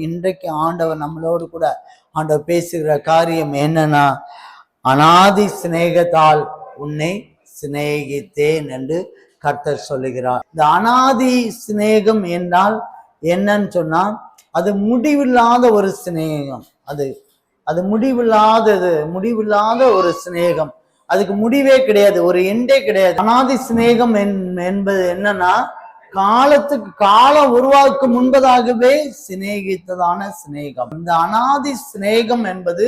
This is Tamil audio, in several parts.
இன்றைக்கு ஆண்டவர் நம்மளோடு கூட ஆண்டவர் பேசுகிற காரியம் என்னன்னா அனாதி சிநேகத்தால் உன்னை சிநேகித்தேன் என்று கர்த்தர் சொல்லுகிறார். இந்த அனாதி சிநேகம் என்றால் என்னன்னு சொன்னா அது முடிவில்லாத ஒரு சிநேகம். அது அது முடிவில்லாதது முடிவில்லாத ஒரு சிநேகம். அதுக்கு முடிவே கிடையாது ஒரு எண்டே கிடையாது. அனாதி சிநேகம் என்- என்பது என்னன்னா காலத்துக்கு காலம் உருவாக்கும் முன்பதாகவே சிநேகித்ததான சிநேகம். இந்த அனாதி சிநேகம் என்பது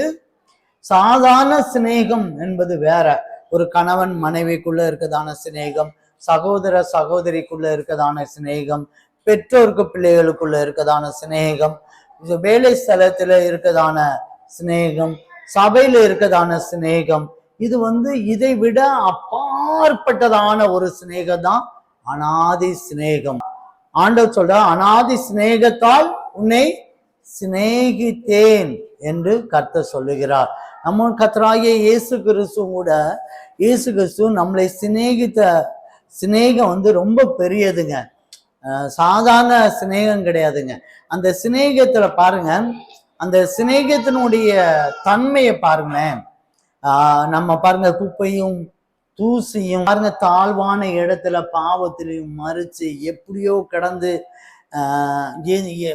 சாதாரண சிநேகம் என்பது வேற. ஒரு கணவன் மனைவிக்குள்ள இருக்கதான சிநேகம் சகோதர சகோதரிக்குள்ள இருக்கதான சிநேகம் பெற்றோருக்கு பிள்ளைகளுக்குள்ள இருக்கதான சிநேகம் வேலை ஸ்தலத்துல இருக்கதான சிநேகம் சபையில இருக்கதான சிநேகம். இது வந்து இதை விட அப்பாற்பட்டதான ஒரு சிநேகம் தான் அனாதி சிநேகம். ஆண்டவர் சொல்ற அனாதி சிநேகத்தால் உன்னை சிநேகித்தேன் என்று கர்த்தர் சொல்லுகிறார். நம்ம கத்தராகிய இயேசு கிறிஸ்து கூட இயேசு கிறிஸ்து நம்மளை சிநேகித்த சிநேகம் வந்து ரொம்ப பெரியதுங்க. சாதாரண சிநேகம் கிடையாதுங்க. அந்த சிநேகத்துல பாருங்க அந்த சிநேகத்தினுடைய தன்மையை பாருங்களேன். நம்ம பாருங்க குப்பையும் தூசியும் பாருங்க தாழ்வான இடத்துல பாவத்திலையும் மறிச்சு எப்படியோ கடந்து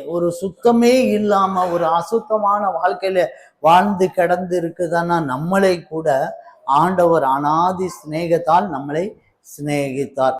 ஒரு சுத்தமே இல்லாம ஒரு அசுத்தமான வாழ்க்கையில வாழ்ந்து கடந்து இருக்குதானா நம்மளை கூட ஆண்டவர் அனாதி சிநேகத்தால் நம்மளை சிநேகித்தார்.